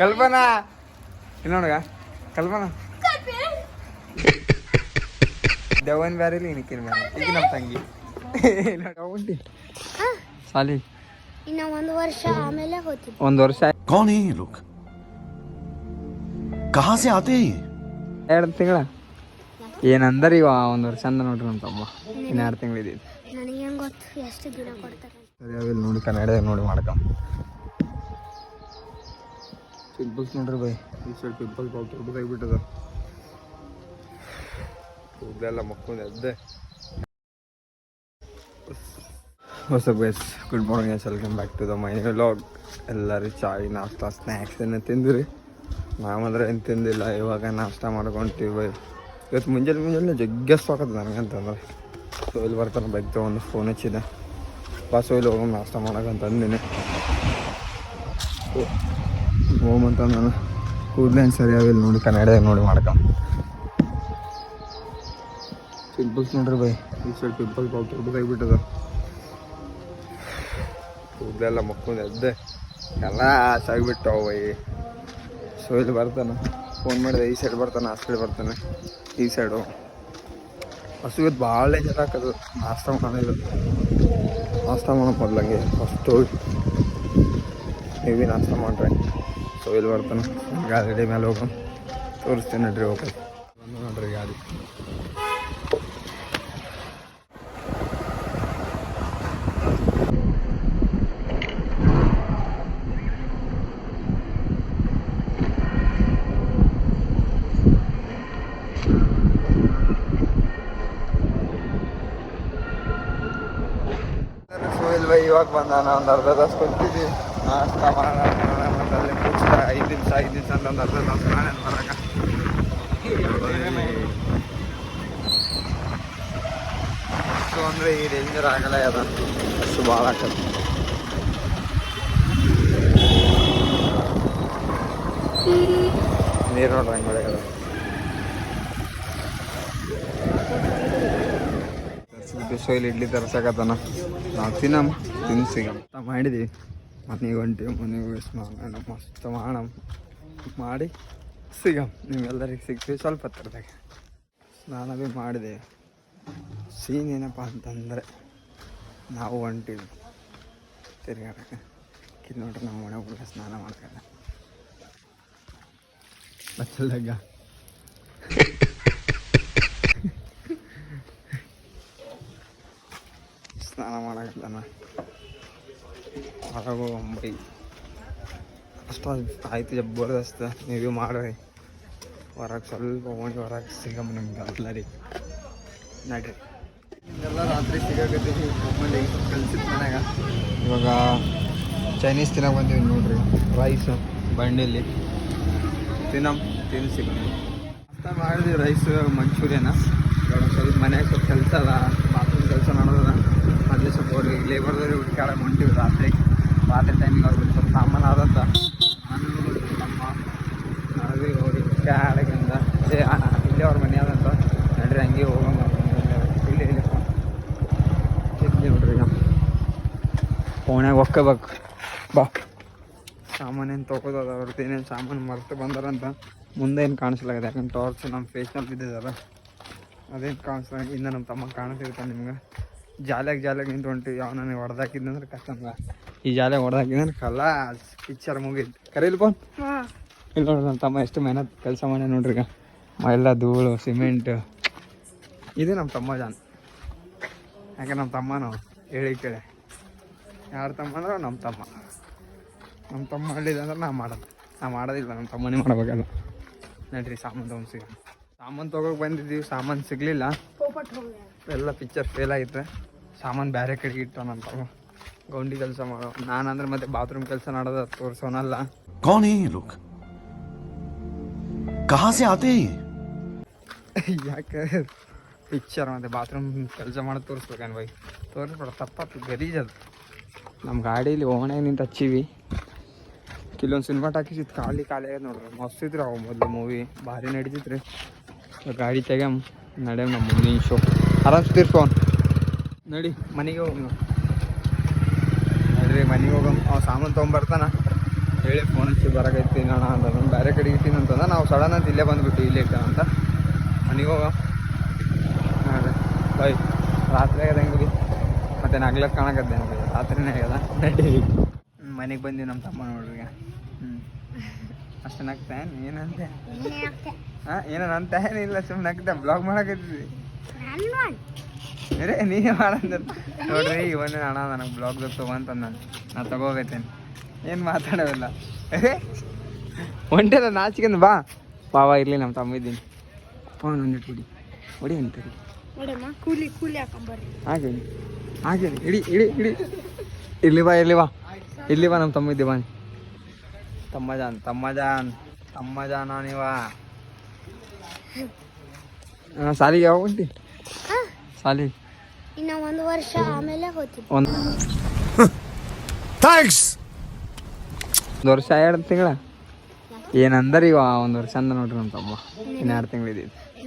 ಕಲ್ಪನಾ ಇನ್ನೋಣಗ ಕಲ್ಪನಾ ದವನ್ ಬ್ಯಾರೆ ಇಲ್ಲ ನಿಕ್ಕಿನ ಮೇಲೆ ಈಗ ನಮ್ಮ ತಂಗಿ ಉಂಟಿ ಸಾಲಿ ಇನ್ನ ಒಂದು ವರ್ಷ ಆಮೇಲೆ ಹೋಗ್ತೀನಿ ಒಂದು ವರ್ಷ कौन है ये लोग कहाँ से आते हैं ये ಎರಡು ತಿಂಗಳ ಏನಂದ್ರ ಇವ ಒಂದು ವರ್ಷ ಅಂದ ನೋಡ್ರಿ ನಮ್ಮ ತಮ್ಮ ಇನ್ನು ಎರಡು ತಿಂಗಳಿದ್ದೀವಿ ನನಗೆ ಹೆಂಗ್ ಗೊತ್ತು ಎಷ್ಟು ದಿನ ಕೊಡ್ತಾರೆ ಸರಿ ಅವಿಲ್ಲ ನೋಡಿ ಕನ್ನಡ ನೋಡಿ ಮಾಡ್ಕ ಪಿಂಪಲ್ಸ್ ನೋಡ್ರಿ ಬೈ ಈ ಸೈಡ್ ಪಿಂಪಲ್ಸ್ ಭಾಳ ದೊಡ್ಡದಾಗಿಬಿಟ್ಟದ ಕೂದಲೆಲ್ಲ ಮಕ್ಕೊಂಡು ಎದ್ದೆ. ಹೊಸ base good morning yes welcome back to the my log ಎಲ್ಲರೂ ಚಾಯ್ ನಾಷ್ಟ ಸ್ನ್ಯಾಕ್ಸ್ ಏನು ತಿಂದಿರಿ? ನಾವಂದ್ರೆ ಏನು ತಿಂದಿಲ್ಲ. ಇವಾಗ ನಾಷ್ಟ ಮಾಡ್ಕೊಂತೀವಿ ಬೈ ಇವತ್ತು ಮುಂಜಾನೆ ಮುಂಜಾನೆ ಜಗ್ಗ ಸಾಕದ ನನಗಂತಂದ್ರೆ ಸೊ ಇಲ್ಲಿ ಬರ್ತಾನೆ ಬೈಕ್ ತೊಗೊಂಡು ಫೋನ್ ಹಚ್ಚಿದೆ. ಬಸ್ ಇಲ್ಲಿ ಹೋಗೋಣ ನಾಷ್ಟ ಮಾಡಕ್ಕಂತ ಅಂದಿನಿ. ಹೋಗಂತ ನಾನು ಕೂದಲೇನು ಸರಿಯಾಗಿಲ್ಲ ನೋಡಿ. ಕನ್ನಡ ನೋಡಿ ಮಾಡ್ಕ. ಪಿಂಪಲ್ಸ್ ನೋಡ್ರಿ ಬೈ ಈ ಸೈಡ್ ಪಿಂಪಲ್ಸ್ ಭಾಳ ದೊಡ್ಡದಾಗಿಬಿಟ್ಟದ ಕೂದಲೆಲ್ಲ ಮಕ್ಕಳು ಎದ್ದೆ. ಎಲ್ಲ ಸಾಗಿಬಿಟ್ಟವು ಬೈ ಸೊ ಇಲ್ಲಿ ಬರ್ತಾನೆ. ಫೋನ್ ಮಾಡಿದೆ ಈ ಸೈಡ್ ಬರ್ತಾನೆ ಆ ಸೈಡ್ ಬರ್ತಾನೆ. ಈ ಸೈಡು ಹಸು ಇವತ್ತು ಭಾಳ ಜನ ಹಾಕೋದು. ನಾಷ್ಟ ಮಾಡೋದು ನಾಷ್ಟ ಮಾಡೋ ಮೊದ್ಲಂಗೆ ಫಸ್ಟು ನೀವು ನಾಷ್ಟ ಮಾಡ್ರಿ. ಸೊ ಬರ್ತಾನೆ ಗಾಡಿ ಮೇಲೆ ಹೋಗೋಣ ತೋರಿಸ್ತೀನಿ ನಡ್ರಿ ಹೋಗಿ. ಬಂದು ನೋಡ್ರಿ ಗಾಡಿ. ಇವಾಗ ಬೈ ಇವಾಗ ಬಂದಾನ? ಒಂದು ಅರ್ಧ ತಾಸು ಕುಂತಿದ್ವಿ. ಮುಚ್ಚ ಐದು ಐದು ದಿವಸ ಅಂತ ಒಂದು ಅರ್ಧ ಅಂದರೆ ಈ ಆಗಲ್ಲ ನೀರು ನೋಡ್ರಿ ಹಂಗೆ ಬಿಸಿಲು ಇಡ್ಲಿ ತರ್ಸಕತ್ತಾನ ನಾವು ತಿನ್ನಮ್ಮ ಮಾಡಿದೀವಿ ಮಾಡಿದ್ವಿ. ಮನೆಗೆ ಹೊಂಟಿವಿ ಮನೆಗೆ ಸ್ನಾನ ಮಸ್ತ್ ಮಾಡಮ್ ಮಾಡಿ ಸಿಗಮ್. ನಿಮ್ಗೆಲ್ಲರಿಗೆ ಸಿಗ್ತೀವಿ ಸ್ವಲ್ಪ ಹತ್ತಿರದಾಗ ಸ್ನಾನ ಭೀ ಮಾಡಿದೆ. ಸೀನ್ ಏನಪ್ಪ ಅಂತಂದರೆ ನಾವು ಹೊಂಟಿವಿ ತಿರ್ಗಾಡಕ್ಕೆ. ಕಿನ್ನೋಟ್ರೆ ನೋಡ್ರಿ ನಾವು ಹುಡುಗ ಸ್ನಾನ ಮಾಡ್ತಾರೆ ಬಚ್ಚಲ್ದಾಗ ಸ್ನಾನ ಮಾಡಕತ್ತಾನ ಬೈ ಅಷ್ಟು ಆಯ್ತು ಜಬರ್ದಸ್ತ್ ನೀವು ಮಾಡ್ರಿ. ಹೊರಗೆ ಸ್ವಲ್ಪ ಹೋಗಿ ಹೊರಗೆ ಸಿಗಮ್ಮ ನಿಮ್ಗೆ ಎಲ್ಲರಿಗೆ ನಡ್ರಿ. ನಿಮ್ಗೆಲ್ಲ ರಾತ್ರಿ ಸಿಗಾಕತ್ತೀವಿ ಮನ್ಯಾಗ. ಇವಾಗ ಚೈನೀಸ್ ತಿನ್ನ ಬಂದೀವಿ ನೋಡ್ರಿ. ರೈಸ್ ಬಂಡಿಲಿ. ತಿನ್ನಮ್ ತಿನ್ ಸಿಗ್ತೀವಿ ಅಷ್ಟ ಮಾಡಿದ್ವಿ ರೈಸ್ ಮಂಚೂರಿಯನ ಇವಾಗ ಸ್ವಲ್ಪ ಮನ್ಯಾಗ ಸ್ವಲ್ಪ ಕೆಲಸ ಅದ ಬಾತ್ರೂಮ್ ಕೆಲಸ ಮಾಡೋದ ಮೊದಲೇ ಸ್ವಲ್ಪ ಲೇಬರ್ದವ್ರಿಗೆ ಹುಡ್ಕಾಡ ಹೊಂಟಿವಿ ರಾತ್ರಿ. ರಾತ್ರಿ ಟೈಮಿಗೆ ಸ್ವಲ್ಪ ಸಾಮಾನು ಆದಂತ ನಾನು ನಮ್ಮ ಅವ್ರಿಗೆ ಹುಡುಕಾಡಕ್ಕಿಂತ ಅದೇ ಇಲ್ಲೇ ಅವ್ರ ಮನೆ ಆದಂತ ನಡ್ರಿ, ಹಂಗೆ ಹೋಗೋಣ. ಇಲ್ಲಿ ಇಲ್ಲಿ ಇಲ್ಲಿ ನೋಡ್ರಿ ಈಗ. ಫೋನ್ಯಾಗ ಒಕ್ಕಬೇಕು. ಬಾ. ಸಾಮಾನೇನು ತೊಗೋದದ ಅವ್ರದ್ದು ಏನೇನು ಸಾಮಾನು ಮರೆತು ಬಂದಾರಂತ ಮುಂದೆ ಏನು ಕಾಣಿಸ್ಲಾಗಿದೆ? ಯಾಕಂದ್ರೆ ಟಾರ್ಚ್ ನಮ್ಮ ಫೇಸ್ನಲ್ಲಿ ಬಿದ್ದಿದ್ದಾರೆ ಅದೇನು ಕಾಣಿಸ್ಲಾಗ ಇನ್ನು ನಮ್ಮ ತಮ್ಮ ಕಾಣಿಸಿರ್ತಾನೆ ನಿಮ್ಗೆ. ಜಾಲಿಯಾಗ ಜಾಲಿಯಾಗ ನಿಂತು ಹೊಂಟಿವಿ ಯಾವ ನನಗೆ ಹೊಡೆದಾಕಿದ್ದಂದ್ರೆ ಕಷ್ಟ ಈ ಜಾಲಿಯಾಗ ಹೊಡೆದಾಕಿದ್ರೆ ಕಲ್ಲ ಪಿಕ್ಚರ್ ಮುಗಿದ್ ಕರೀಲ್ ಫೋನ್ ಇಲ್ಲ ಇಲ್ಲಿ ನೋಡ್ರಿ ನಮ್ಮ ತಮ್ಮ ಎಷ್ಟು ಮೆಹನತ್ ಕೆಲಸ ಮಾಡ್ಯ ನೋಡ್ರಿ ಈಗ. ಎಲ್ಲ ಧೂಳು ಸಿಮೆಂಟ್. ಇದು ನಮ್ಮ ತಮ್ಮ ಜಾನ್. ಯಾಕೆ ನಮ್ಮ ತಮ್ಮನು? ಹೇಳಿ ಕೇಳಿ ಯಾರ ತಮ್ಮ ಅಂದ್ರೆ ನಮ್ಮ ತಮ್ಮ. ನಮ್ಮ ತಮ್ಮ ಹಳ್ಳಿದಂದ್ರೆ ಅಂದ್ರೆ ನಾ ಮಾಡೋದು. ನಾ ಮಾಡೋದಿಲ್ಲ ನಮ್ಮ ತಮ್ಮನೇ ಮಾಡ್ಬೇಕಲ್ಲ ನಡ್ರಿ ಸಾಮಾನು ತಗೊಂಡು ಸಿಗ ಸಾಮಾನು ತಗೋಕ್ ಬಂದಿದ್ದೀವಿ ಸಾಮಾನು ಸಿಗ್ಲಿಲ್ಲ. ಎಲ್ಲ ಪಿಕ್ಚರ್ ಫೇಲ್ ಆಗಿತ್ತು ಸಾಮಾನು ಬೇರೆ ಕಡೆಗೆ ಇಟ್ಟ ಗೌಂಡಿ ಕೆಲಸ ಮಾಡೋ ನಾನು ಅಂದ್ರೆ ಮತ್ತೆ ಬಾತ್ರೂಮ್ ಕೆಲಸ ಮಾಡೋದು ತೋರಿಸೋನಲ್ಲ. ಕೌನ್ ಲೋಕ್ ಕಹಾಸೆ ಯಾಕೆ? ಪಿಕ್ಚರ್ ಮತ್ತೆ ಬಾತ್ರೂಮ್ ಕೆಲಸ ಮಾಡೋದು ತೋರಿಸ್ಬೇಕನ್ ಬೈ ತೋರಿಸ್ಬೇಡ ತಪ್ಪ ಗರೀಜ್ ಅದು. ನಮ್ಮ ಗಾಡಿಲಿ ಓಣೆ ನಿಂತ ಹಚ್ಚಿವಿ. ಕೆಲವೊಂದು ಸಿನಿಮಾ ಟಾಕೀಸ್ ಖಾಲಿ ಖಾಲಿ ಆಗ್ಯದ ನೋಡ್ರಿ. ಮಸ್ತಿದ್ರು ಅವು ಮೊದಲು ಮೂವಿ ಭಾರಿ ನಡೀತಿತ್ತು ರೀ ಗಾಡಿ ತೆಗೆ ನಡೆ ನಮ್ಮ ಮುಂದಿನ ಶೋ ಆರಾಮ್ ತೀರ್ಸ್ಕೊನ್ ನಡಿ ಮನೆಗೆ ಹೋಗಿ ನಡ್ರಿ ಮನೆಗೆ ಹೋಗಮ್ ಅವ್ ಸಾಮಾನು ತೊಗೊಂಬರ್ತಾನ. ಹೇಳಿ ಫೋನ್ ಹಚ್ಚಿ ಬರಕೈತಿ ಅಣ್ಣ ಅಂತ ಬೇರೆ ಕಡೆ ಇತ್ತೀನಿ ಅಂತಂದ. ನಾವು ಸಡನ್ ಅಂತ ಇಲ್ಲೇ ಬಂದ್ಬಿಟ್ಟು ಇಲ್ಲೇ ಇಟ್ಟ ಅಂತ. ಮನೆಗೆ ಹೋಗ. ನೋಡ್ರಿ ಬಾಯ್ ರಾತ್ರಿ ಆಗ್ಯದ ಹೆಂಗೆ ಮತ್ತೆ ನಗ್ಲಕ್ಕೆ ಕಾಣಕತ್ತೆ ನನಗೆ ರಾತ್ರಿನೇ ಆಗ್ಯದ? ನಡಿ. ಮನೆಗೆ ಬಂದೀವಿ ನಮ್ಮ ತಮ್ಮ ನೋಡ್ರಿ ಹ್ಞೂ ಅಷ್ಟು ನಗ್ತಾ ಏನಂತೆ ಹಾಂ ಏನೋ ನನ್ನ ತಯಾರಿಲ್ಲ ಸುಮ್ಮನೆ ಹಾಕಿದ್ದೆ ಬ್ಲಾಗ್ ಮಾಡಕತ್ತಿದ್ವಿ ಅರೇ ನೀನು ಮಾಡಂದ ನೋಡ್ರಿ ಇವನೇ ಅಣ್ಣ ನನಗೆ ಬ್ಲಾಗ್ ತಗೊಂತ ನಾನು ನಾ ತಗೋಬೇಕೇನು ಏನು ಮಾತಾಡೋದಿಲ್ಲ. ಅರೇ ಒಂಟೆಲ್ಲ ನಾಚಿಕೊಂಡು ಬಾ. ಬಾವ ಇರಲಿ ನಮ್ಮ ತಮ್ಮ ಇದ್ದೀನಿ. ಫೋನ್ ಒಂದಿಟ್ಟು ಬಿಡಿ ಹೊಡಿ. ನೋಡಮ್ಮ ಕೂಲಿ ಕೂಲಿ ಹಾಕೊಂಬರ್ರಿ ಹಾಗೆ ಹಾಗೆ ಇಡಿ ಇಡಿ ಇಡಿ. ಇಲ್ಲಿ ಬಾ ಇಲ್ಲಿ ಬಾ. ಇಲ್ಲಿ ಬಾ ನಮ್ಮ ತಮ್ಮ ಇದ್ದಿ ಬಾ. ತಮ್ಮ ಜಾನ್ ತಮ್ಮ ಜಾನ್ ತಮ್ಮ ಜಾನ ನೀವ? ಸಾಲಿಗೆ ಯಾವಾಗ ಹೊಂಟಿ ಸಾಲಿ ಇನ್ನ ಒಂದು ವರ್ಷ ಆಮೇಲೆ ಹೋಗ್ತೀನಿ. ಒಂದು ಥ್ಯಾಂಕ್ಸ್. ಒಂದು ವರ್ಷ ಎರಡು ತಿಂಗಳ? ಏನಂದ್ರೆ ಈಗ ಒಂದು ವರ್ಷ ಅಂದ ನೋಡ್ರಿ ನಮ್ಮ ತಮ್ಮ. ಇನ್ನು ಎರಡು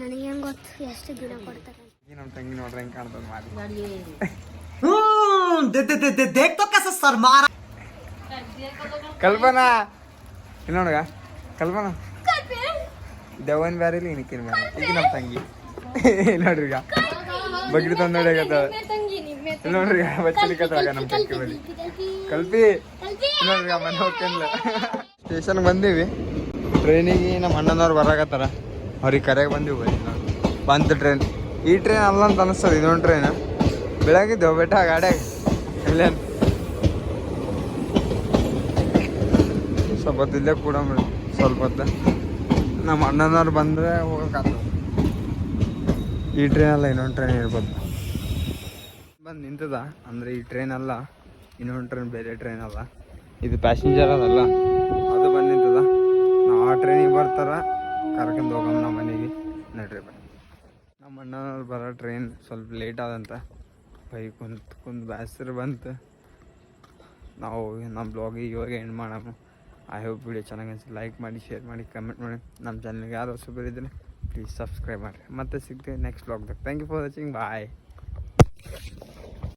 ನನಗೆ ಹೆಂಗ್ ಗೊತ್ತು? ಎಷ್ಟು ದಿನ ಕೊಡ್ತಾರೆ? ನಮ್ಮ ತಂಗಿ ನೋಡ್ರಿ ಹೆಂಗೆ ಕಾಣ್ತದೆ ಮಾಡಿ ಕಲ್ಪನಾ. ಇಲ್ಲಿ ನೋಡುಗ. ಕಲ್ಪನಾ. ದೆವನ್ ಬ್ಯಾರೆ ಇಲ್ಲಿ ಇನ್ಕಿನ್ ಬ್ಯಾರೆ ಈಗ ನಮ್ಮ ತಂಗಿ. ಇಲ್ಲಿ ನೋಡ್ರಿ ಈಗ. ಬಗ್ರಿ ತಂದು ನೋಡಕತ್ತಾವ ಇಲ್ಲಿ ನೋಡ್ರಿ ಈಗ ಬಚ್ಚಲಿಕತ್ತಾಗ ನಮ್ಮ ತಂಗಿ ಬಳಿ ಕಲ್ಪಿ ಇಲ್ಲಿ ನೋಡ್ರಿ ಮನೆ ಹೋಗ್ತಿಲ್ಲ ಸ್ಟೇಷನ್ಗೆ ಬಂದೀವಿ. ಟ್ರೈನಿಗೆ ನಮ್ಮ ಅಣ್ಣನವ್ರು ಬರಾಕತ್ತಾರ. ಅವ್ರಿಗೆ ಕರೆಗೆ ಬಂದೀವಿ ಬರೀ ನೋಡಿ ಬಂತು ಟ್ರೈನ್. ಈ ಟ್ರೈನ್ ಅಲ್ಲ ಅಂತ ಅನಿಸ್ತದೆ ಇನ್ನೊಂದು ಟ್ರೈನ್. ಬೆಳಗಿದ್ದೆವು ಬೆಟ್ಟ ಗಾಡ್ಯಾಗ ಇಲ್ಲೇನು ಸ್ವಲ್ಪ ಹೊತ್ತು ಇಲ್ಲೇ ಕೂಡ ಸ್ವಲ್ಪ ಹೊತ್ತು. ನಮ್ಮ ಅಣ್ಣನವ್ರು ಬಂದರೆ ಹೋಗೋಕ್ಕಾಗ್ತದೆ ಈ ಟ್ರೈನಲ್ಲ ಇನ್ನೊಂದು ಟ್ರೈನ್ ಇರ್ಬೋದು. ಬಂದು ನಿಂತದ? ಅಂದರೆ ಈ ಟ್ರೈನ್ ಅಲ್ಲ, ಇನ್ನೊಂದು ಟ್ರೈನ್ ಬೇರೆ ಟ್ರೈನ್ ಅಲ್ಲ. ಇದು ಪ್ಯಾಸೆಂಜರ್ ಅದಲ್ಲ, ಅದು ಬಂದು ನಿಂತದ. ನಾವು ಆ ಟ್ರೈನಿಗೆ ಬರ್ತಾರ, ಕರ್ಕೊಂಡು ಹೋಗಮ್ಮ ನಮ್ಮ ಮನೆಗೆ. ನಡ್ರಿ ಬನ್ನಿ ನಮ್ಮ ಅಣ್ಣನವ್ರು ಬರೋ ಟ್ರೈನ್ ಸ್ವಲ್ಪ ಲೇಟ್ ಆದಂತ. ಬೈ ಕುಂತ್ ಕುಂತು ಬೇಸರ ಬಂತು. ನಾವು ನಮ್ಮ ಬ್ಲಾಗಿಗೆ ಇವಾಗ ಎಂಡ್ ಮಾಡಮ್ಮ ಐ ಹೋಪ್ ವಿಡಿಯೋ ಚೆನ್ನಾಗಿ ಅನ್ಸುತ್ತೆ. ಲೈಕ್ ಮಾಡಿ ಶೇರ್ ಮಾಡಿ ಕಮೆಂಟ್ ಮಾಡಿ. ನಮ್ಮ ಚಾನಲ್ಗೆ ಯಾರು ಹೊಸಬರು ಇದ್ದರೆ ಪ್ಲೀಸ್ ಸಬ್ಸ್ಕ್ರೈಬ್ ಮಾಡಿ. ಮತ್ತೆ ಸಿಗ್ತೀವಿ next ಬ್ಲಾಗ್ದಾಗ thank you for watching bye